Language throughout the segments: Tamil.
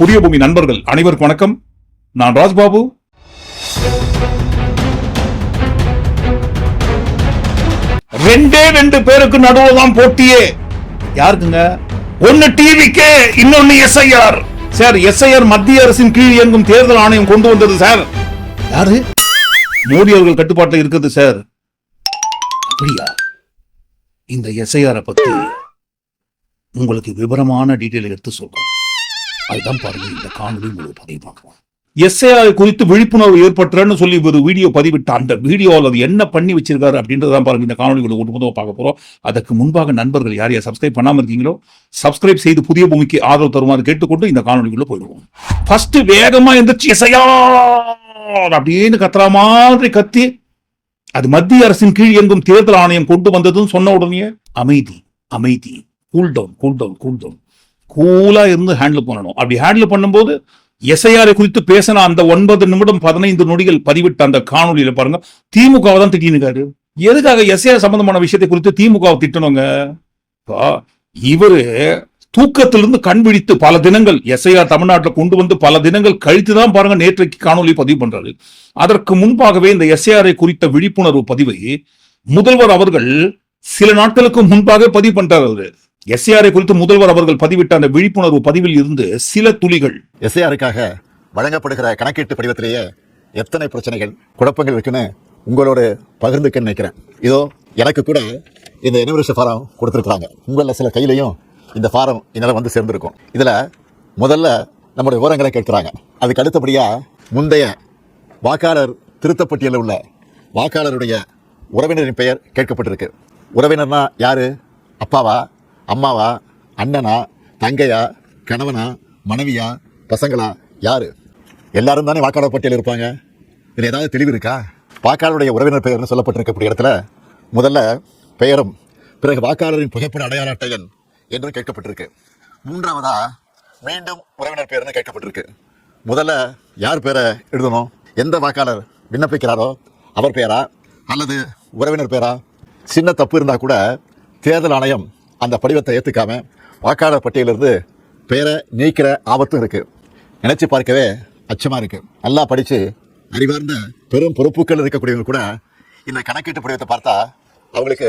புதிய பூமி நண்பர்கள் அனைவருக்கும் வணக்கம். நான் ராஜ்பாபு. ரெண்டே ரெண்டு பேருக்கு நடுவுல தான் போட்டியே. யாருக்குங்க? ஒன்னு டிவிக்கே இன்னொன்னு எஸ்ஐஆர் சார் எஸ்ஐஆர் மத்திய அரசின் கீழ் இயங்கும் தேர்தல் ஆணையம் கொண்டு வந்தது சார். யாரு? மோடி அவர்கள் கட்டுப்பாட்டில் இருக்குது சார். அப்படியா? இந்த எஸ்ஐஆரை பத்தி உங்களுக்கு விவரமான டீட்டெயில் எடுத்து சொல்றோம் அதுதான் பாருங்க இந்த காணொலி முழு பதிவு பார்க்கலாம். எஸ்ஐஆர் குறித்து விழிப்புணர்வு ஏற்பட்டுறன்னு சொல்லி ஒரு வீடியோ பதிவிட்ட அந்த வீடியோவில் அது என்ன பண்ணி வச்சிருக்காரு அப்படின்றதான் பாருங்க இந்த காணொலி உங்களுக்கு முதல் பார்க்க போறோம். அதுக்கு முன்பாக நண்பர்கள் யார் யார் சப்ஸ்கிரைப் பண்ணாமல் இருக்கீங்களோ சப்ஸ்கிரைப் செய்து புதிய பூமிக்கு ஆதரவு தருமாறு கேட்டுக்கொண்டு இந்த காணொலிக்குள்ள போயிடுவோம். ஃபர்ஸ்ட் வேகமா எந்திரிச்சு எஸ்ஐஆர் அப்படின்னு கத்துற மாதிரி கத்தி அது மத்திய அரசின் கீழ் இயங்கும் தேர்தல் ஆணையம் கொண்டு வந்ததுன்னு சொன்ன உடனே அமைதி அமைதி கூல் டவுன் கூல் கூலா இருந்து ஹேண்டில் பண்ணணும். அப்படி ஹேண்டில் பண்ணும்போது எஸ்ஐஆரை குறித்து பேசின அந்த ஒன்பது நிமிடம் பதினைந்து நொடிகள் பதிவிட்ட அந்த காணொலியில பாருங்க திமுகவை தான் திட்டினுக்காரு. எதுக்காக எஸ்ஐஆர் சம்பந்தமான விஷயத்தை குறித்து திமுகவை திட்டணுங்க? இவரு தூக்கத்திலிருந்து கண் விழித்து பல தினங்கள் எஸ்ஐஆர் தமிழ்நாட்டில் கொண்டு வந்து பல தினங்கள் கழித்து தான் பாருங்க நேற்றைக்கு காணொலி பதிவு பண்றாரு. அதற்கு முன்பாகவே இந்த எஸ்ஐஆரை குறித்த விழிப்புணர்வு பதிவை முதல்வர் அவர்கள் சில நாட்களுக்கு முன்பாக பதிவு பண்றாரு அவரு. எஸ்ஏஆரை குறித்து முதல்வர் அவர்கள் பதிவிட்ட அந்த விழிப்புணர்வு பதிவில் இருந்து சில துளிகள். எஸ்ஏஆருக்காக வழங்கப்படுகிற கணக்கீட்டு படிவத்திலேயே எத்தனை பிரச்சனைகள் குழப்பங்கள் இருக்குன்னு உங்களோட பகிர்ந்துக்க நினைக்கிறேன். இதோ எனக்கு கூட இந்த எனிவர்சரி ஃபாரம் கொடுத்துருக்குறாங்க. உங்களில் சில கையிலையும் இந்த ஃபாரம் என்னால் வந்து சேர்ந்துருக்கும். இதில் முதல்ல நம்முடைய விவரங்களை கேட்குறாங்க. அதுக்கு அடுத்தபடியாக முந்தைய வாக்காளர் திருத்தப்பட்டியலில் உள்ள வாக்காளருடைய உறவினரின் பெயர் கேட்கப்பட்டிருக்கு. உறவினர்னா யார்? அப்பாவா? அம்மாவா அண்ணனா தங்கையா கணவனா மனைவியா பசங்களா யார்? எல்லாரும் தானே வாக்காளர் பட்டியல் இருப்பாங்க. இதில் ஏதாவது தெளிவு இருக்கா? வாக்காளருடைய உறவினர் பெயர்னு சொல்லப்பட்டிருக்கக்கூடிய இடத்துல முதல்ல பெயரும் பிறகு வாக்காளரின் புகைப்பட அடையாள அட்டை எண் என்றும் கேட்கப்பட்டிருக்கு. மூன்றாவதா மீண்டும் உறவினர் பெயர்னு கேட்கப்பட்டிருக்கு. முதல்ல யார் பேரை எழுதணும்? எந்த வாக்காளர் விண்ணப்பிக்கிறாரோ அவர் பெயரா? அல்லது உறவினர் பேரா சின்ன தப்பு இருந்தால் கூட தேர்தல் ஆணையம் அந்த படிவத்தை ஏற்றுக்காம வாக்காளர் பட்டியலிருந்து பேரை நீக்கிற ஆபத்தும் இருக்குது நினச்சி பார்க்கவே அச்சமாக இருக்குது நல்லா படித்து அறிவார்ந்த பெரும் பொறுப்புகள் இருக்கக்கூடியவங்க கூட இந்த கணக்கீட்டு படிவத்தை பார்த்தா அவங்களுக்கு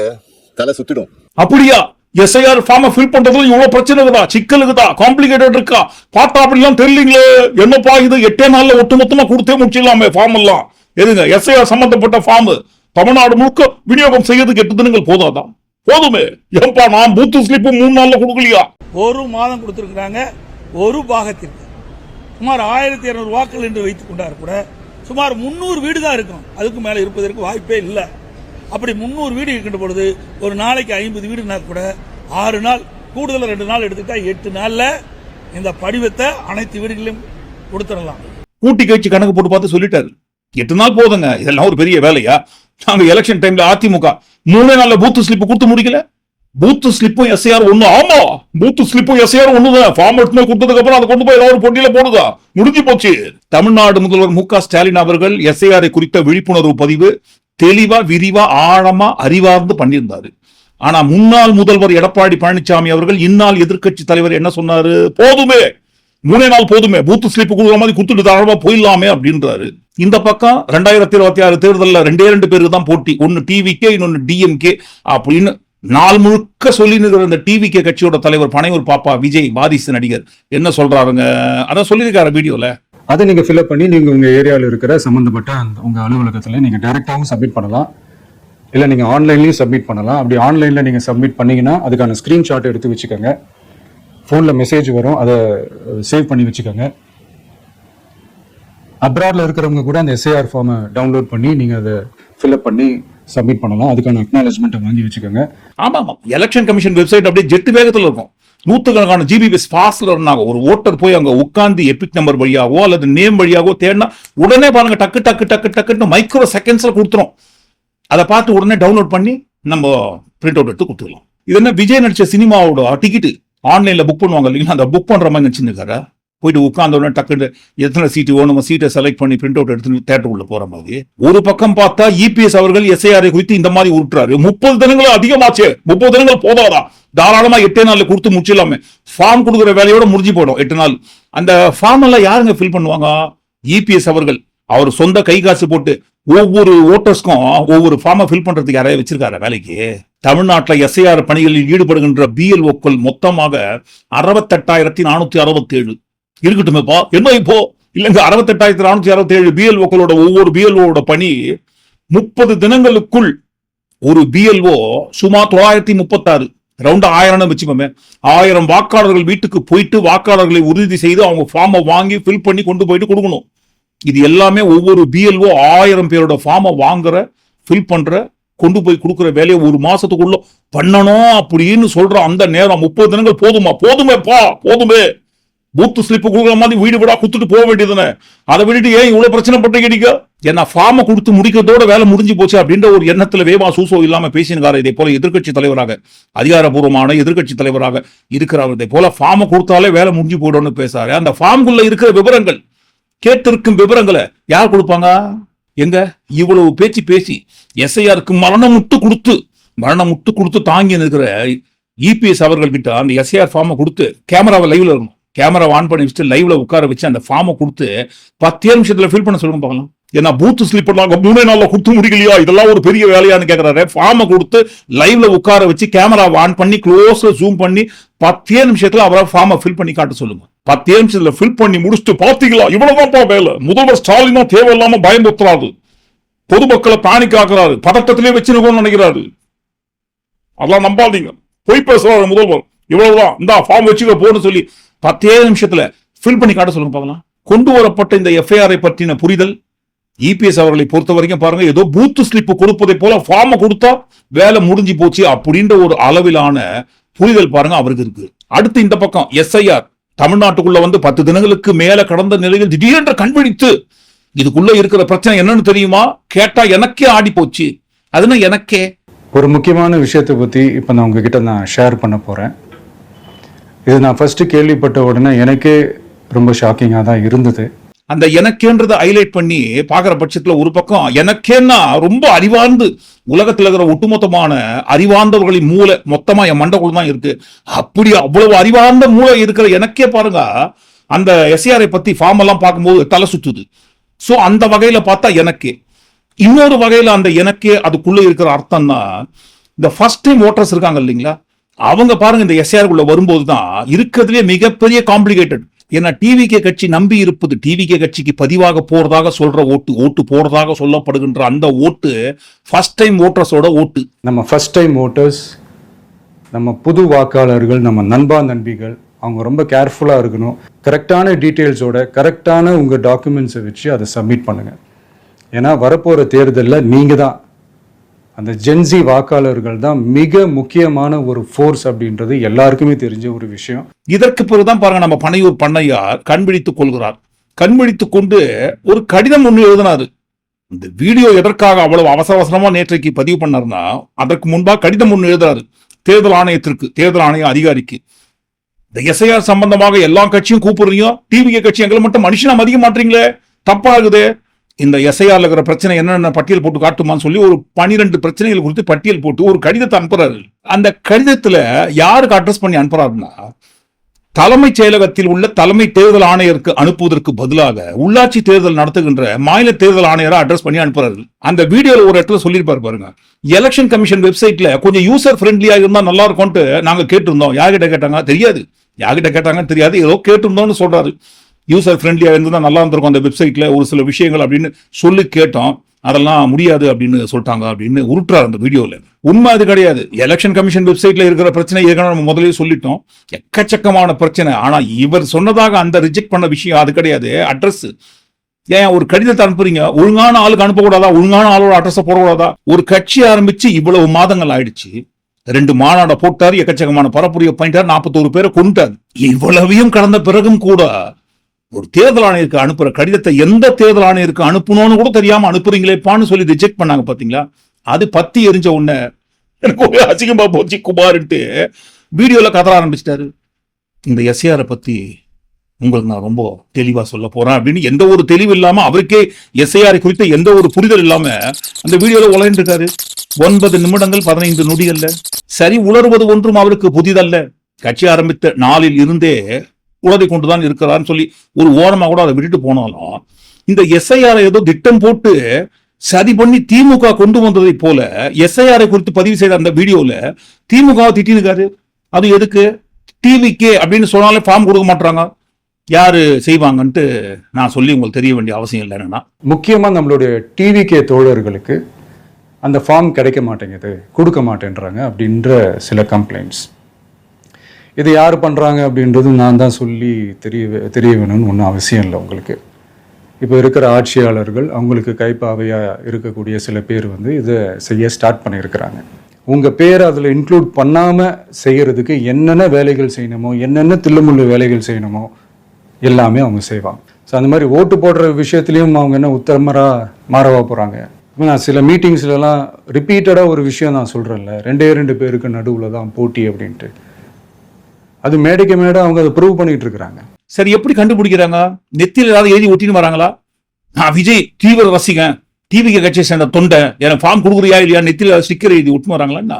தலை சுத்திடும். அப்படியா? எஸ்ஐஆர் ஃபார்மை ஃபில் பண்றதுல இவ்வளவு பிரச்சனை இருக்குதா? சிக்கல் இருக்குதா? காம்ப்ளிகேட்டட் இருக்கா? பார்த்தா அப்படிலாம் தெரியலீங்களே. என்னப்பா இது? எட்டே நாள்ல ஒட்டுமொத்தமா கொடுத்தே முடிச்சிடலாமே ஃபார்ம் எல்லாம். எதுங்க? எஸ்ஐஆர் சம்பந்தப்பட்ட ஃபார்ம் தமிழ்நாடு முழுக்க விநியோகம் செய்யறதுக்கு எட்டு தினங்கள் போதாதான் போதுமே. ஏன்பா நான் பூத்து ஸ்லிப் மூணு நாள்ல கொடுக்கலையா? ஒரு மாதம் கொடுத்திருக்கிறாங்க ஒரு பாகத்திற்கு. சுமார் ஆயிரத்தி இருநூறு வாக்குகள் என்று வைத்துக் கொண்டார் கூட. சுமார் முந்நூறு வீடு தான் இருக்கும். அதுக்கு மேல இருப்பதற்கு வாய்ப்பே இல்லை. அப்படி முந்நூறு வீடு இருக்கின்ற பொழுது ஒரு நாளைக்கு ஐம்பது வீடுனா கூட ஆறு நாள் கூடுதல் ரெண்டு நாள் எடுத்துக்கிட்டா எட்டு நாள்ல இந்த படிவத்தை அனைத்து வீடுகளிலும் கொடுத்துடலாம். கூட்டி கழிச்சு கணக்கு போட்டு பார்த்து சொல்லிட்டாரு. எட்டு நாள் போதுங்க. இதெல்லாம் ஒரு பெரிய வேலையா? நாங்க எலெக்ஷன் டைம்ல அதிமுக மூணு நாள்ல பூத்து ஸ்லிப் கொடுத்து முடிக்கல? பூத்து ஸ்லிப்பும் எஸ்ஐஆர் ஒண்ணு. ஆமா பூத்து ஸ்லிப்பும் எஸ்ஐஆர் ஒண்ணுதான். ஃபார்ம் எடுத்து கொடுத்ததுக்கு அப்புறம் அதை கொண்டு போய் ஏதாவது ஒரு போட்டியில போடுதா? முடிஞ்சு போச்சு. தமிழ்நாடு முதல்வர் மு க ஸ்டாலின் அவர்கள் எஸ்ஐஆரை குறித்த விழிப்புணர்வு பதிவு தெளிவா விரிவா ஆழமா அறிவார்ந்து பண்ணியிருந்தாரு. ஆனா முன்னாள் முதல்வர் எடப்பாடி பழனிசாமி அவர்கள் இந்நாள் எதிர்க்கட்சி தலைவர் என்ன சொன்னாரு? போதுமே. மூணே நாள் போதுமே பூத்து ஸ்லிப் கொடுக்குற மாதிரி கொடுத்துட்டு தாராளமா போயிடலாமே அப்படின்றாரு. இந்த பக்கம் ரெண்டாயிரத்தி இருபத்தி ஆறு தேர்தலில் ரெண்டே ரெண்டு பேருக்கு தான் போட்டி. ஒன்று டிவிகே இன்னொன்று டிஎம்கே அப்படின்னு நாள் முழுக்க சொல்லி நிற்கிற இந்த டிவிகே கட்சியோட தலைவர் பனையூர் பாப்பா விஜய் வாரிசு நடிகர் என்ன சொல்றாருங்க? அதான் சொல்லியிருக்காரு வீடியோல. அதை நீங்க ஃபில்அப் பண்ணி நீங்க உங்க ஏரியாவில் இருக்கிற சம்பந்தப்பட்ட அந்த உங்க அலுவலகத்துல நீங்க டைரக்டாகவும் சப்மிட் பண்ணலாம். இல்லை நீங்கள் ஆன்லைன்லேயும் சப்மிட் பண்ணலாம். அப்படி ஆன்லைனில் நீங்கள் சப்மிட் பண்ணீங்கன்னா அதுக்கான ஸ்க்ரீன்ஷாட் எடுத்து வச்சுக்கோங்க. ஃபோனில் மெசேஜ் வரும் அதை சேவ் பண்ணி வச்சுக்கோங்க. அப்ராடில் இருக்கிறவங்க கூட அந்த எஸ்ஐஆர் ஃபார்மை டவுன்லோட் பண்ணி நீங்கள் அதை ஃபில்அப் பண்ணி சப்மிட் பண்ணலாம். அதுக்கான அக்னாலஜ்மெண்ட்டை வாங்கி வச்சுக்கோங்க. ஆமாம். ஆமாம் எலெக்ஷன் கமிஷன் வெப்சைட் அப்படியே ஜெட்டு வேகத்தில் இருக்கும். நூற்றுக்கணக்கான ஜிபிபிஎஸ் ஃபாஸ்டில் இருந்தாங்க ஒரு ஓட்டர் போய் அங்கே உட்காந்து எபிக் நம்பர் வழியாகவோ அல்லது நேம் வழியாகவோ தேடினா உடனே பாருங்க டக்கு டக்கு டக்கு டக்குன்னு மைக்ரோ செகண்ட்ஸில் கொடுத்துரும். அதை பார்த்து உடனே டவுன்லோட் பண்ணி நம்ம பிரிண்ட் அவுட் எடுத்து கொடுத்துக்கலாம் இது என்ன விஜய் நடிச்ச சினிமாவோட டிக்கெட்டு ஆன்லைனில் புக் பண்ணுவாங்க இல்லைங்களா? அந்த புக் பண்ணுற மாதிரி நினைச்சுருக்காரு போயிட்டு உட்கார்ந்த உடனே டக்குன்னு எத்தனை சீட்டு வேணும் சீட்டை செலக்ட் பண்ணி பிரிண்ட் அவுட் எடுத்து தேட்டருக்குள்ள போகிற போற மாதிரி. ஒரு பக்கம் பார்த்தா இபிஎஸ் அவர்கள் எஸ்ஐஆரை குறித்து இந்த மாதிரி உருட்டுறாரு. முப்பது தினங்களும் அதிகமாச்சு. முப்பது தினங்கள் போதாதா? தாராளமா எட்டே நாள்ல கொடுத்து முடிச்சிடலாமே. ஃபார்ம் கொடுக்குற வேலையோட முடிஞ்சு போயிடும். எட்டு நாள். அந்த ஃபார்ம் எல்லாம் யாருங்க ஃபில் பண்ணுவாங்க? இபிஎஸ் அவர்கள். அவர் சொந்த கை காசு போட்டு ஒவ்வொரு ஓட்டர்ஸ்க்கும் ஒவ்வொரு ஃபார்மை ஃபில் பண்றதுக்கு யாரையா வச்சிருக்காரு வேலைக்கு? தமிழ்நாட்டில் எஸ்ஐஆர் பணிகளில் ஈடுபடுகின்ற பிஎல்ஓக்கள் மொத்தமாக அறுபத்தெட்டாயிரத்தி நானூற்றி அறுபத்தி ஏழு இருக்கட்டுமேப்பா என்ன இப்போ? இல்லைங்க அறுபத்தெட்டாயிரத்தி நானூற்றி அறுபத்தி ஏழு பிஎல்ஓக்களோட ஒவ்வொரு பிஎல்ஓட பணி முப்பது தினங்களுக்குள் ஒரு பிஎல்ஓ சுமார் தொள்ளாயிரத்தி முப்பத்தாறு. ரவுண்ட் ஆயிரம் வச்சுக்கோமே. ஆயிரம் வாக்காளர்கள் வீட்டுக்கு போயிட்டு வாக்காளர்களை உறுதி செய்து அவங்க ஃபார்மை வாங்கி ஃபில் பண்ணி கொண்டு போயிட்டு கொடுக்கணும். இது எல்லாமே ஒவ்வொரு பிஎல்ஓ ஆயிரம் பேரோட ஃபார்மை வாங்குற ஃபில் பண்ற கொண்டு போய் கொடுக்குற வேலையை ஒரு மாசத்துக்குள்ள பண்ணணும் அப்படின்னு சொல்ற அந்த நேரம் முப்பது தினங்கள் போதுமா? போதுமேப்பா போதுமே. பூத்து ஸ்லிப்பு கொடுக்குற மாதிரி வீடு வீடா குத்துட்டு போக வேண்டியதுன்னு அதை விட்டுட்டு ஏன் இவ்வளவு பிரச்சனை பண்றீங்க ஏன்னா ஃபார்மை கொடுத்து முடிக்கிறதோட வேலை முடிஞ்சு போச்சு அப்படின்ற ஒரு எண்ணத்துல வேவா சூசோ இல்லாம பேசினுக்காரு இதே போல எதிர்க்கட்சி தலைவராக அதிகாரபூர்வமான எதிர்கட்சி தலைவராக இருக்கிறார் இதே போல ஃபார்மை கொடுத்தாலே வேலை முடிஞ்சு போயிடும்னு பேசாரு. அந்த ஃபார்ம்குள்ள இருக்கிற விவரங்கள் கேட்டிருக்கும் விவரங்களை யார் கொடுப்பாங்க? எங்க? இவ்வளவு பேச்சு பேசி எஸ்ஐஆருக்கு மரணம் முட்டு கொடுத்து மரணம் முட்டு கொடுத்து தாங்கி நிற்கிற இபிஎஸ் அவர்கள் கிட்ட அந்த எஸ்ஐஆர் ஃபார்மை கொடுத்து கேமராவை லைவ்ல இருக்கணும் கேமரா ஆன் பண்ணி வச்சுட்டு லைவ்ல உட்கார வச்சு அந்த ஃபார்மை கொடுத்து பத்தே நிமிஷத்துல ஃபில் பண்ண சொல்லுங்க பார்க்கலாம் ஏன்னா பூத்து ஸ்லிப் பண்ணாங்க. மூணே நாளில் கொடுத்து முடிக்கலையா? இதெல்லாம் ஒரு பெரிய வேலையான்னு கேட்குறாரு ஃபார்மை கொடுத்து லைவ்ல உட்கார வச்சு கேமரா ஆன் பண்ணி க்ளோஸில் ஜூம் பண்ணி பத்தே நிமிஷத்தில் அவரை ஃபார்மை ஃபில் பண்ணி காட்ட சொல்லுங்க. பத்தே நிமிஷத்தில் ஃபில் பண்ணி முடிச்சுட்டு பார்த்தீங்களா இவ்வளவுதான்ப்பா வேலை. முதல்வர் ஸ்டாலினா தேவையில்லாமல் பயமுறுத்துறாரு. பொதுமக்களை பேனிக் ஆக்குறாரு. பதட்டத்திலே வச்சிருக்கோம்னு நினைக்கிறாரு. அதெல்லாம் நம்பாதீங்க. பொய் பேசுறாரு முதல்வர். இவ்வளவுதான். இந்த ஃபார்ம் வச்சுக்க போன்னு சொல்லி பத்தே நிமிஷத்துல ஃபில் பண்ணி காட்ட சொல்லுங்க பார்க்கலாம். கொண்டு வரப்பட்ட இந்த எஃப்ஐஆரை பற்றின புரிதல் இபிஎஸ் அவர்களை பொறுத்த வரைக்கும் பாருங்க ஏதோ பூத்து ஸ்லிப் கொடுப்பதை போல ஃபார்மை கொடுத்தா வேலை முடிஞ்சு போச்சு அப்படின்ற ஒரு அளவிலான புரிதல் பாருங்க அவருக்கு இருக்கு. அடுத்து இந்த பக்கம் எஸ்ஐஆர் தமிழ்நாட்டுக்குள்ள வந்து பத்து தினங்களுக்கு மேல கடந்த நிலையில் திடீரென்று கண்பிடித்து இதுக்குள்ள இருக்கிற பிரச்சனை என்னன்னு தெரியுமா? கேட்டா எனக்கே ஆடி போச்சு. அதுனா எனக்கே? ஒரு முக்கியமான விஷயத்தை பற்றி இப்போ நான் உங்ககிட்ட நான் ஷேர் பண்ண போகிறேன் இது நான் ஃபஸ்ட்டு கேள்விப்பட்ட உடனே எனக்கே ரொம்ப ஷாக்கிங்காக தான் இருந்தது. அந்த எனக்கேன்றதை ஹைலைட் பண்ணி பாக்குற பட்சத்துல ஒரு பக்கம் எனக்கேன்னா ரொம்ப அறிவார்ந்து உலகத்துல இருக்கிற ஒட்டுமொத்தமான அறிவார்ந்தவர்களின் மூளை மொத்தமா என் மண்டக்குள் தான் இருக்கு. அப்படி அவ்வளவு அறிவார்ந்த மூளை இருக்கிற எனக்கே பாருங்க அந்த எஸ்ஆரை பத்தி ஃபார்ம் எல்லாம் பார்க்கும்போது தலை சுற்றுது சோ அந்த வகையில பார்த்தா எனக்கே. இன்னொரு வகையில அந்த எனக்கே அதுக்குள்ளே இருக்கிற அர்த்தம்னா இந்த ஃபர்ஸ்ட் டைம் ஓட்டர்ஸ் இருக்காங்க இல்லைங்களா? அவங்க பாருங்க இந்த எஸ்ஆர் குள்ள வரும்போது தான் இருக்கிறதுலே மிகப்பெரிய காம்ப்ளிகேட்டட் ஏன்னா டிவிகே கட்சி நம்பி இருப்பது டிவிகே கட்சிக்கு பதிவாக போறதாக சொல்ற ஓட்டு ஓட்டு போறதாக சொல்லப்படுகின்ற அந்த ஓட்டு ஃபர்ஸ்ட் டைம் ஓட்டர்ஸோட ஓட்டு. நம்ம ஃபஸ்ட் டைம் ஓட்டர்ஸ் நம்ம புது வாக்காளர்கள் நம்ம நண்பா நண்பிகள் அவங்க ரொம்ப கேர்ஃபுல்லாக இருக்கணும். கரெக்டான டீட்டெயில்ஸோட கரெக்டான உங்கள் டாக்குமெண்ட்ஸை வச்சு அதை சப்மிட் பண்ணுங்கள் ஏன்னா வரப்போகிற தேர்தலில் நீங்கள் தான் அந்த ஜென்சி வாக்காளர்கள் தான் மிக முக்கியமான ஒரு ஃபோர்ஸ் அப்படின்றது எல்லாருக்குமே தெரிஞ்ச ஒரு விஷயம். இதற்கு பிறகுதான் பாருங்க நம்ம பனையூர் பண்ணையார் கண்பிடித்துக் கொள்கிறார். கண்பிடித்துக் கொண்டு ஒரு கடிதம் ஒன்று எழுதினாரு. இந்த வீடியோ எதற்காக அவ்வளவு அவசர அவசரமா நேற்றைக்கு பதிவு பண்ணார்னா அதற்கு முன்பாக கடிதம் ஒன்று எழுதுறாரு. தேர்தல் ஆணையத்திற்கு தேர்தல் ஆணைய அதிகாரிக்கு. இந்த எஸ்ஐஆர் சம்பந்தமாக எல்லா கட்சியும் கூப்பிடுறீங்க. டிவிகே கட்சி எங்களை மட்டும் மனுஷனா மதிக்க மாட்டீங்களே? தப்பா இருக்குது. இந்த எஸ்ஐஆர்ல இருக்கிற பிரச்சனை என்னென்ன பட்டியல் போட்டு காட்டுமான்னு சொல்லி ஒரு பனிரெண்டு பிரச்சனைகள் குறித்து பட்டியல் போட்டு ஒரு கடிதத்தை அனுப்புறாரு. அந்த கடிதத்துல யாருக்கு அட்ரஸ் பண்ணி அனுப்புறாருன்னா தலைமைச் செயலகத்தில் உள்ள தலைமை தேர்தல் ஆணையருக்கு அனுப்புவதற்கு பதிலாக உள்ளாட்சி தேர்தல் நடத்துகின்ற மாநில தேர்தல் ஆணையரை அட்ரஸ் பண்ணி அனுப்புறாரு. அந்த வீடியோல ஒரு இடத்துல சொல்லியிருப்பாரு பாருங்க. எலெக்ஷன் கமிஷன் வெப்சைட்ல கொஞ்சம் யூசர் ஃப்ரெண்ட்லியா இருந்தா நல்லா இருக்கும்ட்டு நாங்க கேட்டிருந்தோம். யார்கிட்ட கேட்டாங்க? தெரியாது. யார்கிட்ட கேட்டாங்கன்னு தெரியாது. ஏதோ கேட்டிருந்தோம்னு சொல்றாரு. யூசர் ஃப்ரெண்ட்லியாக இருந்தால் நல்லா இருந்திருக்கும் அந்த வெப்சைட்டில் ஒரு சில விஷயங்கள் அப்படின்னு சொல்லி கேட்டோம். அதெல்லாம் முடியாது அப்படின்னு சொல்லிட்டாங்க அப்படின்னு உருட்டுறாரு அந்த வீடியோவில் உண்மை அது கிடையாது. எலெக்ஷன் கமிஷன் வெப்சைட்டில் இருக்கிற பிரச்சனை ஏற்கனவே நம்ம முதலே சொல்லிட்டோம். எக்கச்சக்கமான பிரச்சனை. ஆனால் இவர் சொன்னதாக அந்த ரிஜெக்ட் பண்ண விஷயம் அது கிடையாது. அட்ரஸ் ஏன் ஒரு கடிதத்தை அனுப்புறீங்க? ஒழுங்கான ஆளுக்கு அனுப்பக்கூடாதா? ஒழுங்கான ஆளோட அட்ரஸை போடக்கூடாதா? ஒரு கட்சி ஆரம்பிச்சு இவ்வளவு மாதங்கள் ஆயிடுச்சு. ரெண்டு மாநாட போட்டார். எக்கச்சக்கமான பரப்புரிய பண்ணிட்டார். நாற்பத்தோரு பேரை கொண்டுட்டாரு இவ்வளவையும் கடந்த பிறகும் கூட ஒரு தேர்தல் ஆணையருக்கு அனுப்புற கடிதத்தை எந்த தேர்தல் ஆணையருக்கு அனுப்பணும்னு கூட தெரியாம அனுப்புறீங்களேப்பான்னு சொல்லி ரிஜெக்ட் பண்ணாங்க பாத்தீங்களா? அது பத்தி எரிஞ்ச உடனே எனக்கு ஒரே அசிங்கமா போச்சு குமார்ன்ட்டு வீடியோல கதற ஆரம்பிச்சிட்டாரு. இந்த எஸ்ஆரை பத்தி உங்களுக்கு நான் ரொம்ப தெளிவா சொல்ல போறேன் அப்படின்னு எந்த ஒரு தெளிவு இல்லாம அவருக்கே எஸ்ஐஆர் குறித்த எந்த ஒரு புரிதல் இல்லாம அந்த வீடியோல உலகின்றிருக்காரு ஒன்பது நிமிடங்கள் பதினைந்து நொடிகள்ல சரி உணர்வது ஒன்றும் அவருக்கு புதிதல்ல. கட்சி ஆரம்பித்த நாளில் இருந்தே உளறி கொண்டுதான் இருக்கிறான்னு சொல்லி ஒரு ஓரமாக கூட அதை விட்டுட்டு போனாலும் இந்த எஸ்ஐஆர் ஏதோ திட்டம் போட்டு சரி பண்ணி திமுக கொண்டு வந்ததை போல எஸ்ஐஆரை குறித்து பதிவு செய்த அந்த வீடியோல திமுக திட்டிருக்காரு. அது எதுக்கு? டிவிக்கே அப்படின்னு சொன்னாலே ஃபார்ம் கொடுக்க மாட்டாங்க யாரு செய்வாங்கன்ட்டு நான் சொல்லி உங்களுக்கு தெரிய வேண்டிய அவசியம் இல்லை என்னன்னா. முக்கியமாக நம்மளுடைய டிவிகே தோழர்களுக்கு அந்த ஃபார்ம் கிடைக்க மாட்டேங்குது கொடுக்க மாட்டேன்றாங்க அப்படின்ற சில கம்ப்ளைண்ட்ஸ் இது யார் பண்ணுறாங்க அப்படின்றது நான் தான் சொல்லி தெரிய தெரிய வேணும்னு ஒன்றும் அவசியம் இல்லை உங்களுக்கு. இப்போ இருக்கிற ஆட்சியாளர்கள் அவங்களுக்கு கைப்பாவையாக இருக்கக்கூடிய சில பேர் வந்து இதை செய்ய ஸ்டார்ட் பண்ணியிருக்கிறாங்க. உங்கள் பேர் அதில் இன்க்ளூட் பண்ணாமல் செய்கிறதுக்கு என்னென்ன வேலைகள் செய்யணுமோ என்னென்ன தில்லுமுள்ளு வேலைகள் செய்யணுமோ எல்லாமே அவங்க செய்வாங்க. ஸோ அந்த மாதிரி ஓட்டு போடுற விஷயத்துலையும் அவங்க என்ன உத்தரமராக மாறவா போகிறாங்க நான் சில மீட்டிங்ஸ்லலாம் ரிப்பீட்டடாக ஒரு விஷயம் நான் சொல்கிறேன்ல ரெண்டே ரெண்டு பேருக்கு நடுவில் தான் போட்டி அப்படின்ட்டு. அது மேடைக்கு மேடை அவங்க அதை ப்ரூவ் பண்ணிட்டு இருக்கிறாங்க. சரி எப்படி கண்டுபிடிக்கிறாங்க? நெத்தியில் ஏதாவது எழுதி ஒட்டின்னு வராங்களா? நான் விஜய் தீவிர ரசிகன். டிவிக்கு கட்சியை சேர்ந்த தொண்டை. எனக்கு ஃபார்ம் கொடுக்குறியா இல்லையா? நெத்தியில் ஸ்டிக்கர் எழுதி ஒட்டின்னு வராங்களான்னா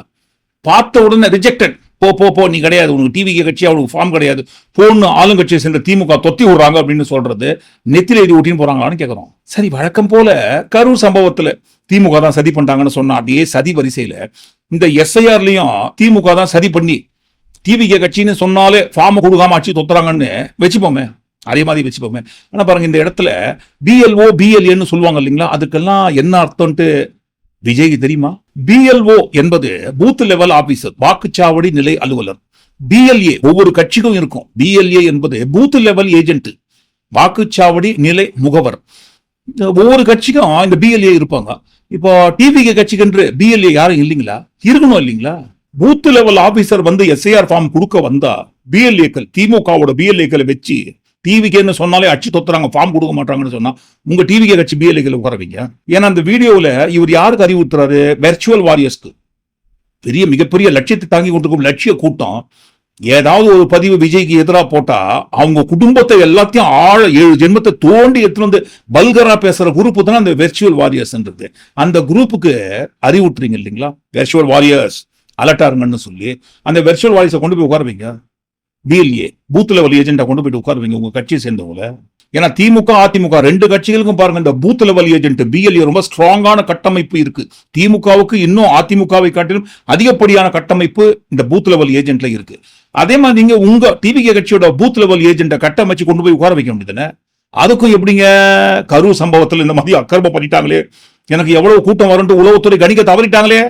பார்த்த உடனே ரிஜெக்டட் போ போ போ நீ கிடையாது. உனக்கு டிவிக்கு கட்சி அவனுக்கு ஃபார்ம் கிடையாது. போன்னு ஆளுங்கட்சியை சேர்ந்த திமுக தொத்தி விடுறாங்க அப்படின்னு சொல்றது நெத்தில எழுதி ஓட்டின்னு போறாங்களான்னு கேட்குறோம் சரி வழக்கம் போல கரூர் சம்பவத்தில் திமுக தான் சதி பண்ணிட்டாங்கன்னு சொன்ன அதே சதி வரிசையில் இந்த எஸ்ஐஆர்லையும் திமுக தான் சதி பண்ணி டிவிகே கட்சின்னு சொன்னாலே ஃபார்ம் கொடுக்காம ஆட்சி தொத்துறாங்கன்னு வச்சுப்போமே. அதே மாதிரி வச்சுப்போமே. ஆனால் பாருங்க இந்த இடத்துல பிஎல்ஓ பிஎல்ஏன்னு சொல்லுவாங்க இல்லைங்களா? அதுக்கெல்லாம் என்ன அர்த்தம்ட்டு விஜய்க்கு தெரியுமா? பிஎல்ஓ என்பது பூத் லெவல் ஆபீசர் வாக்குச்சாவடி நிலை அலுவலர். பிஎல்ஏ ஒவ்வொரு கட்சிக்கும் இருக்கும். பிஎல்ஏ என்பது பூத் லெவல் ஏஜென்ட் வாக்குச்சாவடி நிலை முகவர். இந்த ஒவ்வொரு கட்சிக்கும் இந்த பிஎல்ஏ இருப்பாங்க. இப்போ டிவிகே கட்சிக்கென்று பிஎல்ஏ யாரும் இல்லைங்களா? இருக்கணும் இல்லைங்களா? பூத் லெவல் ஆபீசர் வந்து எஸ்ஐஆர் ஃபார்ம் கொடுக்க வந்தா பிஎல்ஏக்கள் திமுகவோட பிஎல்ஏக்களை வச்சு டிவிகேன்னு சொன்னாலே அச்சு தொத்துறாங்க ஃபார்ம் கொடுக்க மாட்டாங்கன்னு சொன்னா உங்க டிவிகே கட்சி பிஎல்ஏக்கள் உட்காரவீங்க? ஏன்னா அந்த வீடியோவில் இவர் யாருக்கு அறிவுறுத்துறாரு? வெர்ச்சுவல் வாரியர்ஸ்க்கு பெரிய மிகப்பெரிய லட்சியத்தை தாங்கி கொண்டிருக்கும் லட்சிய கூட்டம். ஏதாவது ஒரு பதிவு விஜய்க்கு எதிராக போட்டா அவங்க குடும்பத்தை எல்லாத்தையும் ஆழ ஏழு ஜென்மத்தை தோண்டி எடுத்துட்டு வந்து பல்கரா பேசுற குரூப் தான் அந்த வெர்ச்சுவல் வாரியர்ஸ்ன்றது அந்த குரூப்புக்கு அறிவுறுத்துறீங்க இல்லைங்களா? வெர்ச்சுவல் வாரியர்ஸ் அலர்ட்டா இருங்கன்னு சொல்லி அந்த வெர்ச்சுவல் வாய்ஸை கொண்டு போய் உட்காருவீங்க. பிஎல்ஏ பூத் லெவல் ஏஜென்ட்டை கொண்டு போயிட்டு உட்காருவீங்க உங்க கட்சியை சேர்ந்தவங்கள. ஏன்னா திமுக அதிமுக ரெண்டு கட்சிகளுக்கும் பாருங்க இந்த பூத் லெவல் ஏஜென்ட் பிஎல்ஏ ரொம்ப ஸ்ட்ராங்கான கட்டமைப்பு இருக்கு. திமுகவுக்கு இன்னும் அதிமுகவை காட்டிலும் அதிகப்படியான கட்டமைப்பு இந்த பூத் லெவல் ஏஜென்ட்ல இருக்கு. அதே மாதிரி நீங்க உங்க டிவிகே கட்சியோட பூத் லெவல் ஏஜென்ட்டை கட்டமைச்சு கொண்டு போய் உட்கார வைக்க முடியுதுன்னு அதுக்கும் எப்படிங்க கரூர் சம்பவத்தில் இந்த மாதிரி அக்கிரமம் பண்ணிட்டாங்களே? எனக்கு எவ்வளவு கூட்டம் வரும்னு உளவுத்துறை கணிக்க தவறிட்டாங்களே?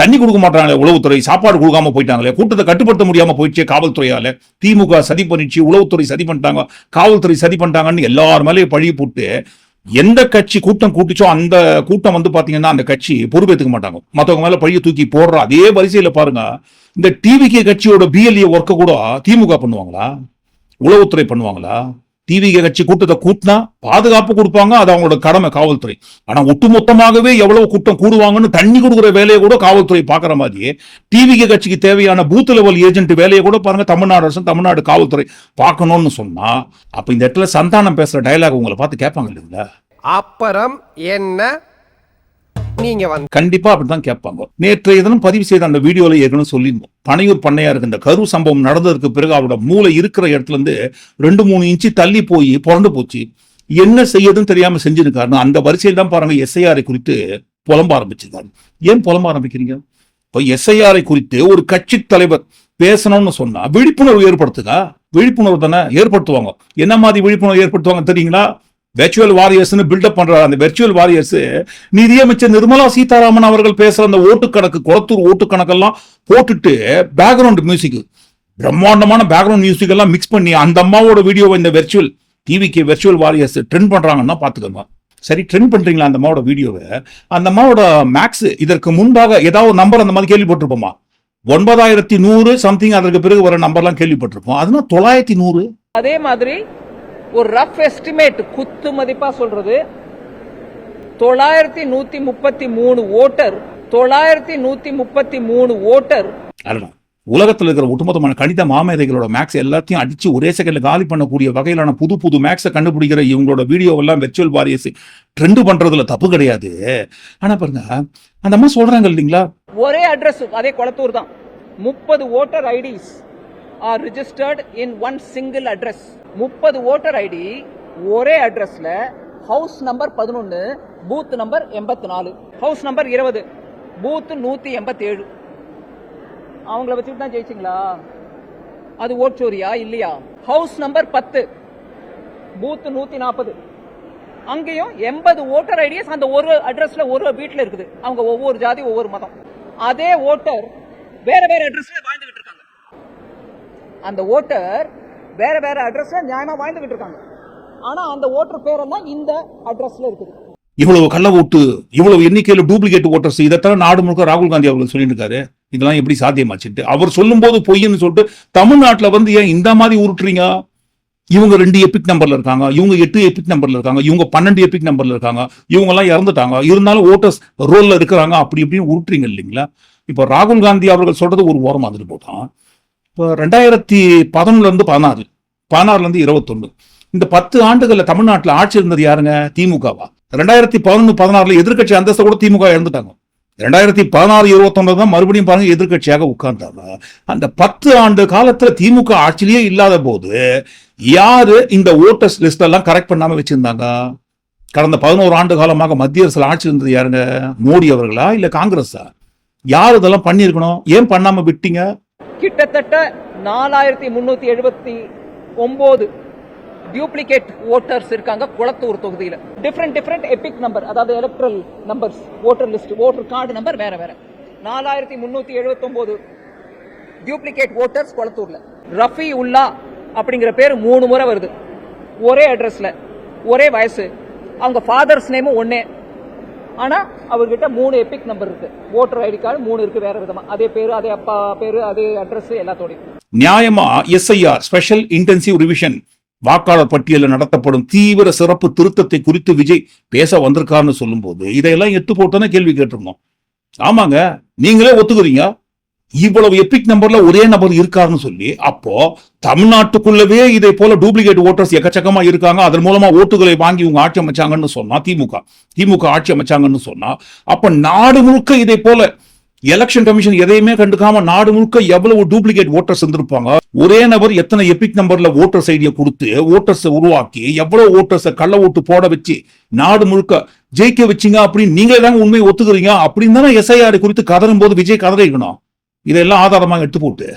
தண்ணி கொடுக்க மாட்டாங்களே உளவுத்துறை. சாப்பாடு கொடுக்காம போயிட்டாங்களே. கூட்டத்தை கட்டுப்படுத்த முடியாமல் போயிடுச்சு காவல்துறையால். திமுக சதி பண்ணிச்சு உளவுத்துறை சதி பண்ணிட்டாங்க. காவல்துறை சதி பண்ணிட்டாங்கன்னு எல்லார் மேலேயும் பழி போட்டு எந்த கட்சி கூட்டம் கூட்டிச்சோ அந்த கூட்டம் வந்து பார்த்தீங்கன்னா அந்த கட்சி பொறுப்பேற்றுக்க மாட்டாங்க. மற்றவங்க மேலே பழிய தூக்கி போடுற அதே வரிசையில் பாருங்க. இந்த டிவிகே கட்சியோட பிஎல்ஏ ஒர்க்கை கூட திமுக பண்ணுவாங்களா? உளவுத்துறை பண்ணுவாங்களா? தீவிக கட்சி கூட்டத்தை கூட்டினா பாதுகாப்பு கொடுப்பாங்க அது அவங்களோட கடமை காவல்துறை. ஆனா ஒட்டுமொத்தமாகவே எவ்வளவு கூட்டம் கூடுவாங்கன்னு தண்ணி கொடுக்குற வேலையை கூட காவல்துறை பாக்குற மாதிரியே டிவிகே கட்சிக்கு தேவையான பூத் லெவல் ஏஜென்ட் வேலையை கூட பாருங்க தமிழ்நாடு அரசு தமிழ்நாடு காவல்துறை பார்க்கணும்னு சொன்னா அப்ப இந்த இடத்துல சந்தானம் பேசுற டயலாக் உங்களை பார்த்து கேட்பாங்க இல்லைங்களா? அப்புறம் என்ன? நீங்க வந்து கண்டிப்பா அப்படிதான் கேட்பாங்க. நேற்றைய தினம் பதிவு செய்த அந்த வீடியோல ஏற்கனவே சொல்லியிருந்தோம். பனையூர் பண்ணையாருக்கு இந்த கரு சம்பவம் நடந்ததுக்கு பிறகு அவரோட மூளை இருக்கிற இடத்துல இருந்து ரெண்டு மூணு இன்ச்சு தள்ளி போய் புரண்டு போச்சு. என்ன செய்யதுன்னு தெரியாம செஞ்சிருக்காருன்னு அந்த வரிசையில் தான் பாருங்க எஸ்ஐஆரை குறித்து புலம்ப ஆரம்பிச்சிருக்காரு. ஏன் புலம்ப ஆரம்பிக்கிறீங்க? இப்போ எஸ்ஐஆரை குறித்து ஒரு கட்சி தலைவர் பேசணும்னு சொன்னா விழிப்புணர்வு ஏற்படுத்துங்க விழிப்புணர்வு தானே ஏற்படுத்துவாங்க. என்ன மாதிரி விழிப்புணர்வு ஏற்படுத்துவாங்க தெரியுங்களா? வெர்ச்சுவல் வாரியர்ஸ்னு பில்டப் பண்றாரு. அந்த வெர்ச்சுவல் வாரியர்ஸ் நிதியமைச்சர் நிர்மலா சீதாராமன் அவர்கள் பேசுற அந்த ஓட்டு கணக்கு குளத்தூர் ஓட்டு கணக்கெல்லாம் போட்டுட்டு பேக்ரவுண்ட் மியூசிக் பிரம்மாண்டமான பேக்ரவுண்ட் மியூசிக் எல்லாம் மிக்ஸ் பண்ணி அந்த அம்மாவோட வீடியோவை இந்த வெர்ச்சுவல் டிவிக்கு வெர்ச்சுவல் வாரியர்ஸ் ட்ரெண்ட் பண்றாங்கன்னா பாத்துக்கோங்க. சரி ட்ரெண்ட் பண்றீங்களா அந்த அம்மாவோட வீடியோவை அந்த அம்மாவோட மேக்ஸ் இதற்கு முன்பாக ஏதாவது நம்பர் அந்த மாதிரி கேள்விப்பட்டிருப்போமா? ஒன்பதாயிரத்தி நூறு சம்திங் அதற்கு பிறகு வர நம்பர்லாம் கேள்விப்பட்டிருப்போம். அதுனா தொள்ளாயிரத்தி நூறு? அதே மாதிரி ஒரு ரஃப் எஸ்டிமேட் குத்து மதிப்பா சொல்றது. தொள்ளாயிரத்தி நூத்தி முப்பத்தி மூணு ஓட்டர் தொள்ளாயிரத்தி நூத்தி முப்பத்தி மூணு ஓட்டர். உலகத்தில் இருக்கிற ஒட்டுமொத்தமான கணித மாமேதைகளோட மேக்ஸ் எல்லாத்தையும் அடிச்சு ஒரே செகண்ட்ல காலி பண்ணக்கூடிய வகையிலான புது புது மேக்ஸை கண்டுபிடிக்கிற இவங்களோட வீடியோ எல்லாம் வெர்ச்சுவல் வாரியஸ் ட்ரெண்ட் பண்றதுல தப்பு கிடையாது. ஆனா பாருங்க அந்த அம்மா சொல்றாங்க இல்லைங்களா? ஒரே அட்ரஸ் அதே கொளத்தூர் தான். முப்பது voter IDs are registered in one single address முப்பது ஓட்டர் ஐடி ஒரே அட்ரஸ்ல ஹவுஸ் நம்பர் பதினொன்று பூத் நம்பர் எண்பத்தி நாலு ஹவுஸ் நம்பர் இருபது பூத்து நூற்றி எண்பத்தி ஏழு அவங்கள வச்சுட்டு தான் ஜெயிச்சிங்களா? அது ஓட்டோரியா இல்லையா? ஹவுஸ் நம்பர் பத்து பூத்து நூற்றி நாற்பது அங்கேயும் எண்பது ஓட்டர் ஐடியஸ் அந்த ஒரு அட்ரஸ்ல ஒரு வீட்டில் இருக்குது. அவங்க ஒவ்வொரு ஜாதி ஒவ்வொரு மதம். அதே ஓட்டர் வேற வேற அட்ரஸ்ல வாழ்ந்துகிட்டு இருக்காங்க. அந்த ஓட்டர் வேற வேற அட்ரஸ்ல நியாயமா வாழ்ந்துகிட்டு இருக்காங்க. ஆனா அந்த ஓட்டர் பேரெல்லாம் இந்த அட்ரஸ்ல இருக்குது. இவ்வளவு கள்ள ஓட்டு இவ்வளவு எண்ணிக்கையில டூப்ளிகேட் ஓட்டர்ஸ் இதைத்தான் நாடு முழுக்க ராகுல் காந்தி அவர்கள் சொல்லிட்டு இருக்காரு. இதெல்லாம் எப்படி சாத்தியமாச்சுட்டு அவர் சொல்லும்போது பொய்ன்னு சொல்லிட்டு தமிழ்நாட்டுல வந்து ஏன் இந்த மாதிரி உருட்டுறீங்க? இவங்க ரெண்டு எபிக் நம்பர்ல இருக்காங்க இவங்க எட்டு எபிக் நம்பர்ல இருக்காங்க இவங்க பன்னெண்டு எபிக் நம்பர்ல இருக்காங்க இவங்க எல்லாம் இறந்துட்டாங்க. இருந்தாலும் ஓட்டர்ஸ் ரோல்ல இருக்கிறாங்க அப்படி இப்படின்னு உருட்டுறீங்க இல்லைங்களா? இப்போ ராகுல் காந்தி அவர்கள் சொல்றது ஒரு ஓரம் வந்துட்டு போட்டான் இப்போ ரெண்டாயிரத்தி பதினொன்றுலேருந்து பதினாறு பதினாறுலேருந்து இருபத்தொன்று இந்த பத்து ஆண்டுகளில் தமிழ்நாட்டில் ஆட்சி இருந்தது யாருங்க? திமுகவா. ரெண்டாயிரத்தி பதினொன்று பதினாறுல எதிர்க்கட்சி அந்தஸ்தை கூட திமுக இழந்துட்டாங்க. ரெண்டாயிரத்தி பதினாறு இருபத்தொன்பது தான் மறுபடியும் பாருங்க எதிர்க்கட்சியாக உட்கார்ந்தாங்க. அந்த பத்து ஆண்டு காலத்தில் திமுக ஆட்சியிலேயே இல்லாத போது யாரு இந்த ஓட்டர்ஸ் லிஸ்ட் எல்லாம் கரெக்ட் பண்ணாம வச்சிருந்தாங்க? கடந்த பதினோரு ஆண்டு காலமாக மத்திய அரசில் ஆட்சி இருந்தது யாருங்க? மோடி அவர்களா இல்லை காங்கிரஸா? யார் இதெல்லாம் பண்ணியிருக்கணும்? ஏன் பண்ணாமல் விட்டீங்க? கிட்டத்தட்ட நாலாயிரத்தி முன்னூத்தி எழுபத்தி ஒன்பது டியூப்ளிகேட் ஓட்டர்ஸ் இருக்காங்க குளத்தூர் தொகுதியில். டிஃப்ரெண்ட் டிஃப்ரெண்ட் எபிக் நம்பர் அதாவது electoral numbers voter list voter card number வேற வேற. நாலாயிரத்தி முன்னூத்தி எழுபத்தொன்பது டியூப்ளிகேட் ஓட்டர்ஸ் குளத்தூர்ல. ரஃபி உல்லா அப்படிங்கிற பேர் மூணு முறை வருது. ஒரே அட்ரஸ்ல ஒரே வயசு. அவங்க ஃபாதர்ஸ் நேமும் ஒன்னே ஆனால் அவர்கிட்ட மூணு எபிக் நம்பர் இருக்கு. ஓட்டர் ஐடி கார்டு மூணு இருக்கு வேற விதமா. அதே பேரு அதே அப்பா பேரு அதே அட்ரஸ் எல்லாத்தோடையும். நியாயமா எஸ்ஐஆர் ஸ்பெஷல் இன்டென்சிவ் ரிவிஷன் வாக்காளர் பட்டியலில் நடத்தப்படும் தீவிர சிறப்பு திருத்தத்தை குறித்து விஜய் பேச வந்திருக்காருன்னு சொல்லும்போது இதையெல்லாம் எத்து போட்டோன்னு கேள்வி கேட்டிருந்தோம். ஆமாங்க நீங்களே ஒத்துக்குறீங்க. இவ்வளவு எபிக் நம்பர்ல ஒரே நபர் இருக்காருன்னு சொல்லி அப்போ தமிழ்நாட்டுக்குள்ளவே இதை போல டூப்ளிகேட் ஓட்டர்ஸ் எக்கச்சக்கமா இருக்காங்க. அதன் மூலமா ஓட்டுகளை வாங்கி இவங்க ஆட்சி அமைச்சாங்கன்னு சொன்னா திமுக. திமுக ஆட்சி அமைச்சாங்கன்னு சொன்னா அப்ப நாடு முழுக்க இதை போல எலெக்ஷன் கமிஷன் எதையுமே கண்டுக்காம நாடு முழுக்க எவ்வளவு டூப்ளிகேட் ஓட்டர்ஸ் இருந்திருப்பாங்க? ஒரே நபர் எத்தனை எபிக் நம்பர்ல ஓட்டர்ஸ் ஐடியை கொடுத்து ஓட்டர்ஸ் உருவாக்கி எவ்வளவு ஓட்டர்ஸ் கள்ள ஓட்டு போட வச்சு நாடு முழுக்க ஜெயிக்க வச்சீங்க அப்படின்னு நீங்களே தாங்க உண்மையை ஒத்துக்கிறீங்க அப்படின்னு தானே எஸ்ஐஆர் குறித்து கதறும் போது விஜய் கதறிக்கணும். இதெல்லாம் ஆதாரமாக எடுத்து போட்டு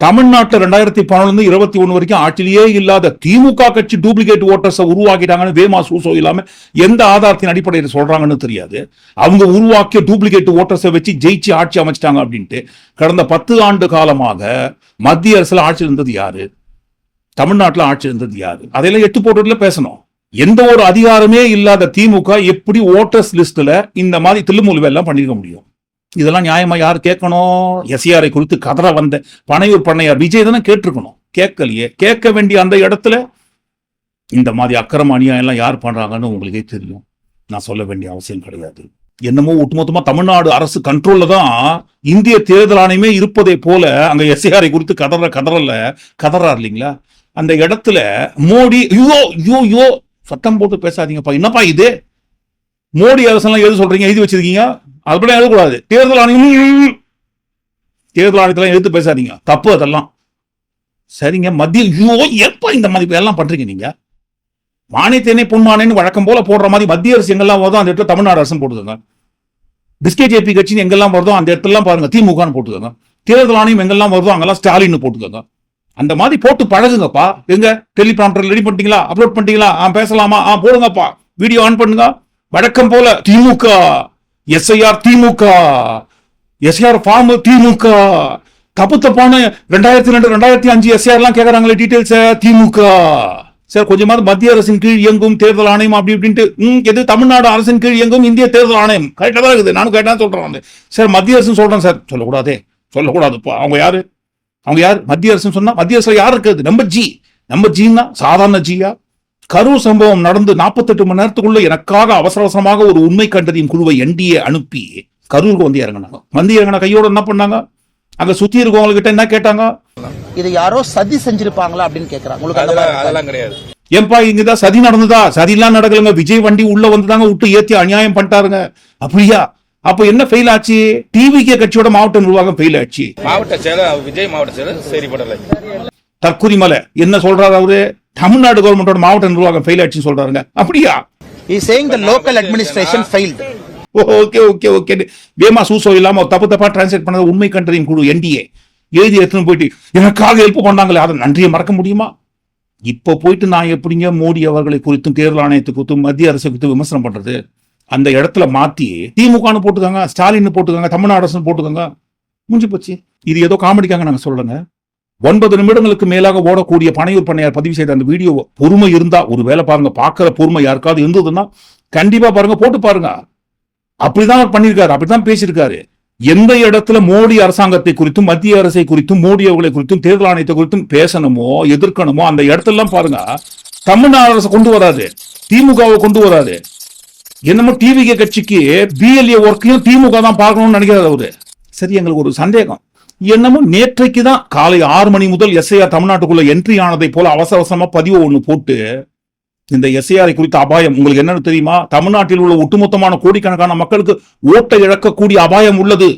தமிழ்நாட்டில் ரெண்டாயிரத்தி பன்னெண்டுல இருபத்தி ஒன்று வரைக்கும் ஆட்சியிலேயே இல்லாத திமுக கட்சி டூப்ளிகேட் ஓட்டர்ஸை உருவாக்கிட்டாங்கன்னு வேமா சூசோ இல்லாமல் எந்த ஆதாரத்தின் அடிப்படையில் சொல்கிறாங்கன்னு தெரியாது. அவங்க உருவாக்கிய டூப்ளிகேட் ஓட்டர்ஸை வச்சு ஜெயிச்சு ஆட்சி அமைச்சிட்டாங்க அப்படின்ட்டு கடந்த பத்து ஆண்டு காலமாக மத்திய அரசில் ஆட்சி இருந்தது யாரு? தமிழ்நாட்டில் ஆட்சி இருந்தது யாரு? அதையெல்லாம் எட்டு போட்டுல பேசணும். எந்த ஒரு அதிகாரமே இல்லாத திமுக எப்படி ஓட்டர்ஸ் லிஸ்ட்டில் இந்த மாதிரி தில்லுமுழுவை எல்லாம் பண்ணியிருக்க முடியும்? இதெல்லாம் நியாயமா யார் கேட்கணும்? எஸ்ஆரை குறித்து கதற வந்த பனையூர் பண்ணையார் விஜய் தானே கேட்டிருக்கணும். கேட்கலையே. கேட்க வேண்டிய அந்த இடத்துல இந்த மாதிரி அக்கிரம அநியாயம் எல்லாம் யார் பண்றாங்கன்னு உங்களுக்கே தெரியும். நான் சொல்ல வேண்டிய அவசியம் கிடையாது. என்னமோ ஒட்டுமொத்தமா தமிழ்நாடு அரசு கண்ட்ரோல்ல தான் இந்திய தேர்தல் ஆணையமே இருப்பதை போல அங்க எஸ்ஐஆரை குறித்து கதற கதறல. கதறார் இல்லைங்களா? அந்த இடத்துல மோடி ஐயோ ஐயோ ஐயோ சத்தம் போட்டு பேசாதீங்கப்பா. என்னப்பா இது? மோடி அரசெல்லாம் எது சொல்றீங்க? எழுதி வச்சிருக்கீங்க? அப்படிலாம் எழுதக்கூடாது. தேர்தல் ஆணையம் தேர்தல் ஆணையத்தெல்லாம் எடுத்து பேசாதீங்க. தப்பு அதெல்லாம். சரிங்க மத்திய ஐயோ எப்போ இந்த மாதிரி எல்லாம் பண்ணுறீங்க நீங்கள் மானியத்தேனே பொன்மானேன்னு வழக்கம் போல போடுற மாதிரி மத்திய அரசு எங்கெல்லாம் வருதோ அந்த இடத்துல தமிழ்நாடு அரசும் போட்டுக்கோங்க. டிஸ்கே ஜேபி கட்சின்னு எங்கெல்லாம் வருதோ அந்த இடத்துலலாம் பாருங்க திமுகன்னு போட்டுக்கோங்க. தேர்தல் ஆணையம் எங்கெல்லாம் வருதோ அங்கெல்லாம் ஸ்டாலின் போட்டுக்கோங்க. அந்த மாதிரி போட்டு பழகுங்கப்பா. எங்க? டெலிபிராம்டர் ரெடி பண்ணிட்டீங்களா? அப்லோட் பண்ணிட்டீங்களா? ஆ பேசலாமா? ஆ போடுங்கப்பா. வீடியோ ஆன் பண்ணுங்க. வழக்கம் போல திமுக. எஸ்ஐஆர் திமுக. எஸ்ஐஆர் ஃபார்ம் திமுக. தப்பு தப்பான ரெண்டாயிரத்தி ரெண்டு ரெண்டாயிரத்தி அஞ்சு எஸ்ஐஆர்லாம் எல்லாம் கேக்குறாங்களே டீடைல்ஸ் திமுக. சார் கொஞ்சமாவது மத்திய அரசின் கீழ் இயங்கும் தேர்தல் ஆணையம் அப்படி இப்படின்ட்டு ம், எது தமிழ்நாடு அரசின் கீழ் இயங்கும் இந்திய தேர்தல் ஆணையம்? கரெக்டாக தான் இருக்குது. நானும் கரெக்டாக சொல்றேன் வந்து. சார் மத்திய அரசு சொல்றேன் சார். சொல்லக்கூடாதே. சொல்லக்கூடாது. அவங்க யாரு? அவங்க யார்? மத்திய அரசு சொன்னா மத்திய அரசு யார் இருக்கிறது நம்ம ஜி நம்ம ஜின்னா சாதாரண ஜியா கரூர் சம்பவம் நடந்து 48 மணி நேரத்துக்குள்ள எனக்காக அவசர அவசரமாக ஒரு உண்மை கண்டறியும் குழுவை என்டிஏ அனுப்பி கரூருக்கு வந்து இறங்கினாங்க. வந்து இறங்கின கையோட என்ன பண்ணாங்க? அங்க சுத்தி இருக்கவங்க கிட்ட என்ன கேட்டாங்க? இது யாரோ சதி செஞ்சிருப்பாங்களா அப்படின்னு கேக்குறாங்க. ஏன்பா இங்கதான் சதி நடந்ததா? சதிலாம் நடக்கலங்க. விஜய் வண்டி உள்ள வந்துதாங்க விட்டு ஏத்தி அநியாயம் பண்ணிட்டாருங்க. அப்படியா? அப்ப என்ன ஃபெயில் ஆச்சு? டிவிகே கட்சியோட மாவட்ட நிர்வாகம் ஃபெயில் ஆச்சு. மாவட்ட செயலர் விஜய் மாவட்ட செயலர் சரிப்படலை தற்குறிமலை என்ன சொல்றாரு அவரு? தமிழ்நாடு கவர்மெண்டோட மாவட்ட நிர்வாகம் ஃபெயில் ஆச்சுன்னு சொல்றாருங்க. அப்படியா? Is saying the local administration failed. Okay okay okay வேமா சூசோ இல்லாம தப்பு தப்பா டிரான்ஸ்லேட் பண்ணது உண்மை கண்டறியும் குழு என்டிஏ எழுதி எடுத்துன்னு போயிட்டு எனக்காக ஹெல்ப் பண்ணாங்களே அதை நன்றியை மறக்க முடியுமா? இப்ப போயிட்டு நான் எப்படிங்க மோடி அவர்களை குறித்தும் தேர்தல் ஆணையத்தை குறித்தும் மத்திய அரசை குறித்து விமர்சனம் பண்றது? அந்த இடத்துல மாத்தி திமுகன்னு போட்டுக்காங்க ஸ்டாலின் போட்டுக்காங்க தமிழ்நாடு அரசு போட்டுக்காங்க. முடிஞ்சு போச்சு. இது ஏதோ காமெடிக்காக நாங்க சொல்லுங்க ஒன்பது நிமிடங்களுக்கு மேலாக ஓடக்கூடிய பனையூர் பண்ணையார் பதிவு செய்த அந்த வீடியோ பொறுமை இருந்தா ஒரு வேலை பாருங்க பார்க்கிற பொறுமை யாருக்காவது இருந்ததுன்னா கண்டிப்பா பாருங்க போட்டு பாருங்க. அப்படிதான் அவர் பண்ணியிருக்காரு அப்படிதான் பேசியிருக்காரு. எந்த இடத்துல மோடி அரசாங்கத்தை குறித்தும் மத்திய அரசை குறித்தும் மோடி அவர்களை குறித்தும் தேர்தல் ஆணையத்தை குறித்தும் பேசணுமோ எதிர்க்கணுமோ அந்த இடத்துல எல்லாம் பாருங்க. தமிழ்நாடு அரசு கொண்டு வராது திமுகவை கொண்டு வராது. என்னமோ டிவிகே கட்சிக்கு பிஎல்ஏ ஒர்க்கையும் திமுக தான் பார்க்கணும்னு நினைக்கிறாரு அவரு. சரி எங்களுக்கு ஒரு சந்தேகம். என்னமோ நேற்றைக்கு தான் காலை ஆறு மணி முதல் எஸ்ஐஆர் தமிழ்நாட்டுக்குள்ள என்ட்ரி ஆனதை போல அவசர அவசரமா பதிவு ஒண்ணு போட்டு இந்த எஸ்ஐஆரை குறித்த அபாயம். உங்களுக்கு என்னன்னு தெரியுமா? தமிழ்நாட்டில் உள்ள ஒட்டுமொத்தமான கோடிக்கணக்கான மக்களுக்கு ஓட்டை இழக்கக்கூடிய அபாயம் உள்ளது.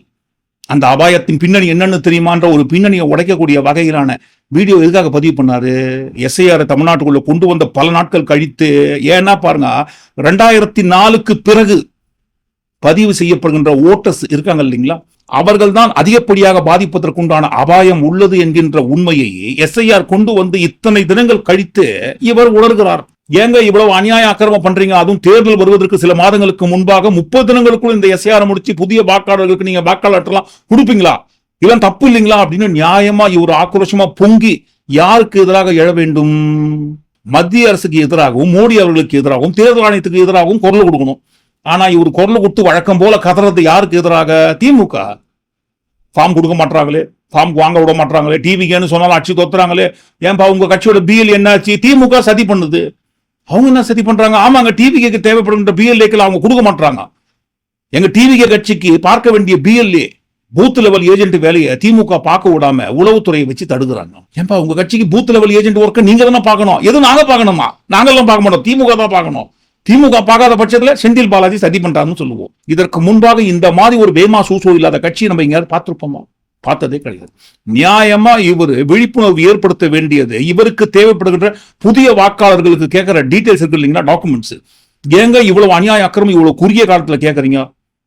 அந்த அபாயத்தின் பின்னணி என்னன்னு தெரியுமான்ற ஒரு பின்னணியை உடைக்கக்கூடிய வகையிலான வீடியோ எதுக்காக பதிவு பண்ணாரு? எஸ்ஐஆர் தமிழ்நாட்டுக்குள்ள கொண்டு வந்த பல நாட்கள் கழித்து ஏன்னா பாருங்க ரெண்டாயிரத்தி நாலுக்கு பிறகு பதிவு செய்யப்படுகின்ற ஓட்டர்ஸ் இருக்காங்க இல்லைங்களா? அவர்கள்தான் அதிகப்படியாக பாதிப்பதற்குண்டான அபாயம் உள்ளது என்கின்ற உண்மையை எஸ்ஐஆர் கொண்டு வந்து இத்தனை தினங்கள் கழித்து இவர் உணர்கிறார். ஏங்க இவ்வளவு அநியாய ஆக்கிரமம் பண்றீங்க? அதுவும் தேர்தல் வருவதற்கு சில மாதங்களுக்கு முன்பாக முப்பது தினங்களுக்குள் இந்த எஸ்ஐஆர் முடிச்சு புதிய வாக்காளர்களுக்கு நீங்க வாக்காளர்கற்றலாம் கொடுப்பீங்களா? இதெல்லாம் தப்பு இல்லைங்களா? அப்படின்னு நியாயமா இவர் ஆக்ரோஷமா பொங்கி யாருக்கு எதிராக எழ வேண்டும்? மத்திய அரசுக்கு எதிராகவும் மோடி அவர்களுக்கு எதிராகவும் தேர்தல் ஆணையத்துக்கு எதிராகவும் குரல் கொடுக்கணும். ஆனா இவர் குரல் கொடுத்து வழக்கம் போல கதறது யாருக்கு எதிராக? திமுக. ஃபார்ம் கொடுக்க மாட்டாங்களே ஃபார்ம் வாங்க விட மாட்டாங்களே டிவிக்கேன்னு சொன்னாலும் அச்சு தொத்துறாங்களே ஏன்பா உங்க கட்சியோட பிஎல் என்னாச்சு? திமுக சதி பண்ணுது. அவங்க என்ன சதி பண்றாங்க? ஆமாங்க டிவிக்கு தேவைப்படுகின்ற பிஎல்ஏக்கள் அவங்க கொடுக்க மாட்டாங்க எங்க டிவிகே கட்சிக்கு பார்க்க வேண்டிய பிஎல்ஏ பூத் லெவல் ஏஜென்ட் வேலையை திமுக பார்க்க விடாம உளவுத்துறையை வச்சு தடுக்கிறாங்க. ஏன்பா உங்க கட்சிக்கு பூத் லெவல் ஏஜென்ட் ஒர்க்கை நீங்க தானே பார்க்கணும்? எதுவும் நாங்க பார்க்கணுமா? நாங்கெல்லாம் பார்க்க மாட்டோம். திமுக தான் பார்க்கணும். திமுக பார்க்காத பட்சத்தில் செந்தில் பாலாஜி சதி பண்றாருன்னு சொல்லுவோம். இதற்கு முன்பாக இந்த மாதிரி ஒரு வேமா சூசோ இல்லாத கட்சி நம்ம எங்கேயாவது பார்த்துருப்போமா? பார்த்ததே கிடையாது. நியாயமா இவர் விழிப்புணர்வு ஏற்படுத்த வேண்டியது இவருக்கு தேவைப்படுகின்ற புதிய வாக்காளர்களுக்கு கேட்கிற டீட்டெயில்ஸ் இருக்கு இல்லைங்களா டாக்குமெண்ட்ஸ் ஏங்க இவ்வளவு அநியாய அக்கிரமம் இவ்வளவு குறுகிய காலத்துல கேட்கறீங்க?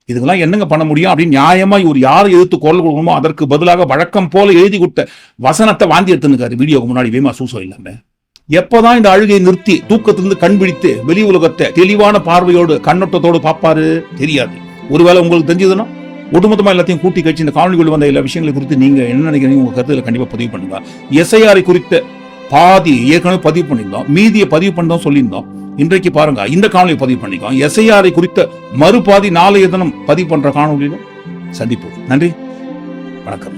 இதுக்கெல்லாம் என்னங்க பண்ண முடியும் அப்படின்னு நியாயமா இவர் யாரை எதிர்த்து குரல் கொடுக்கணுமோ அதற்கு பதிலாக வழக்கம் போல எழுதி கொடுத்த வசனத்தை வாந்தி எடுத்துனுக்காரு வீடியோக்கு முன்னாடி வேமா சூசோ இல்லாம. எப்பதான் இந்த அழுகையை நிறுத்தி தூக்கத்திலிருந்து கண் பிடித்து வெளி உலகத்தை தெளிவான பார்வையோடு கண்ணோட்டத்தோடு பார்ப்பாரு? தெரியாது. ஒருவேளை உங்களுக்கு தெரிஞ்சதுன்னா ஒட்டுமொத்தமாக எல்லாத்தையும் கூட்டி கழிச்சு இந்த காணொலிகள் வந்த எல்லா விஷயங்களை குறித்து நீங்க என்ன நினைக்கிறீங்க உங்க கருத்துல கண்டிப்பா பதிவு பண்ணுங்க எஸ்ஐஆரை குறித்த பாதி ஏற்கனவே பதிவு பண்ணியிருந்தோம். மீதியை பதிவு பண்ணோம் சொல்லியிருந்தோம். இன்றைக்கு பாருங்க இந்த காணொலியை பதிவு பண்ணிக்கோ எஸ்ஐஆரை குறித்த மறுபாதி நாளைய தினம் பதிவு பண்ற காணொலியில சந்திப்போம். நன்றி. வணக்கம்.